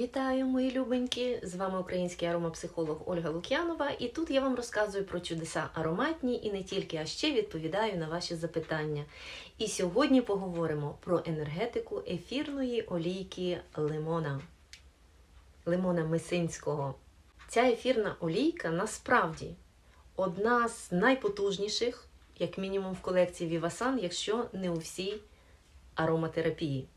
Вітаю, мої любенькі! З вами український аромапсихолог Ольга Лук'янова, і тут я вам розказую про чудеса ароматні і не тільки, а ще відповідаю на ваші запитання. І сьогодні поговоримо про енергетику ефірної олійки лимона, лимона месинського. Ця ефірна олійка насправді одна з найпотужніших, як мінімум в колекції Vivasan, якщо не у всій ароматерапії.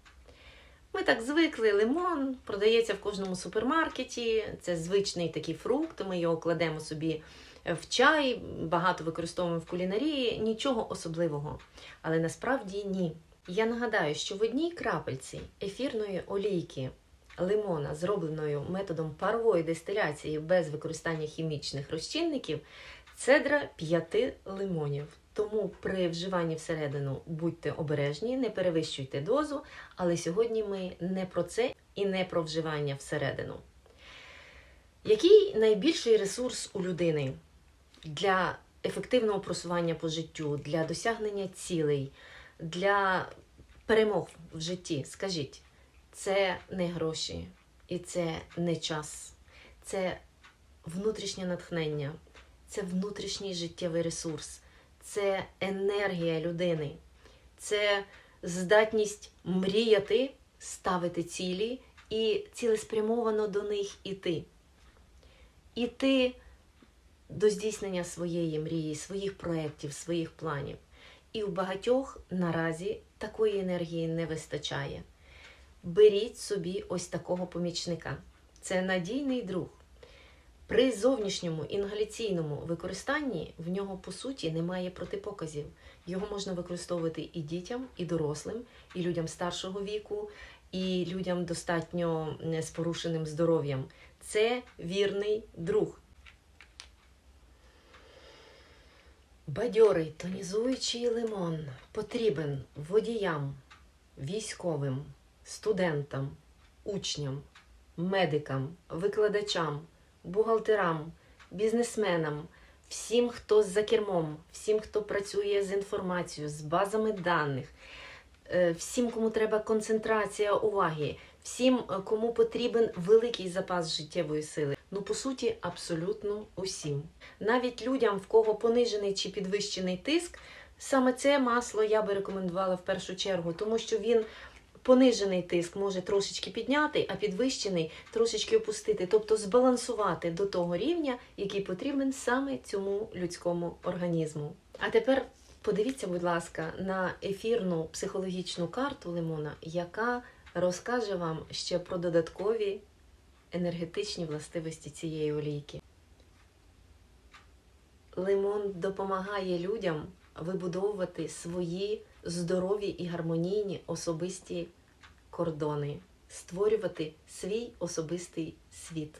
Ми так звикли, лимон продається в кожному супермаркеті. Це звичний такий фрукт. Ми його кладемо собі в чай, багато використовуємо в кулінарії, нічого особливого. Але насправді ні. Я нагадаю, що в одній крапельці ефірної олійки лимона, зробленою методом парової дистиляції без використання хімічних розчинників, цедра 5 лимонів. Тому при вживанні всередину будьте обережні, не перевищуйте дозу, але сьогодні ми не про це і не про вживання всередину. Який найбільший ресурс у людини для ефективного просування по життю, для досягнення цілей, для перемог в житті? Скажіть, це не гроші і це не час, це внутрішнє натхнення, це внутрішній життєвий ресурс це енергія людини, це здатність мріяти, ставити цілі і цілеспрямовано до них іти. Іти до здійснення своєї мрії, своїх проєктів, своїх планів. І у багатьох наразі такої енергії не вистачає. Беріть собі ось такого помічника. Це надійний друг. При зовнішньому інгаляційному використанні в нього по суті немає протипоказів. Його можна використовувати і дітям, і дорослим, і людям старшого віку, і людям достатньо з порушеним здоров'ям. Це вірний друг. Бадьорий тонізуючий лимон потрібен водіям, військовим, студентам, учням, медикам, викладачам бухгалтерам, бізнесменам, всім, хто за кермом, всім, хто працює з інформацією, з базами даних, е, всім, кому треба концентрація уваги, всім, е, кому потрібен великий запас життєвої сили. Ну, по суті, абсолютно усім. Навіть людям, в кого понижений чи підвищений тиск, саме це масло я би рекомендувала в першу чергу, тому що він понижений тиск може трошечки підняти, а підвищений трошечки опустити, тобто збалансувати до того рівня, який потрібен саме цьому людському організму. А тепер подивіться, будь ласка, на ефірну психологічну карту лимона, яка розкаже вам ще про додаткові енергетичні властивості цієї олійки. Лимон допомагає людям вибудовувати свої здорові і гармонійні особисті кордони, створювати свій особистий світ.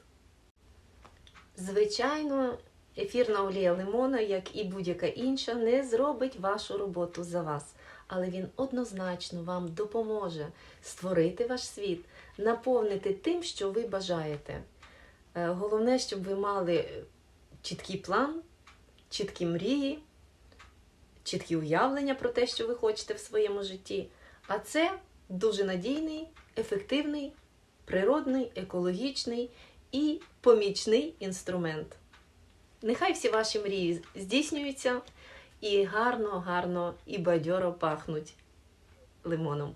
Звичайно, ефірна олія лимона, як і будь-яка інша, не зробить вашу роботу за вас, але він однозначно вам допоможе створити ваш світ, наповнити тим, що ви бажаєте. Е, головне, щоб ви мали чіткий план, чіткі мрії чіткі уявлення про те, що ви хочете в своєму житті. А це дуже надійний, ефективний, природний, екологічний і помічний інструмент. Нехай всі ваші мрії здійснюються і гарно, гарно і бадьоро пахнуть лимоном.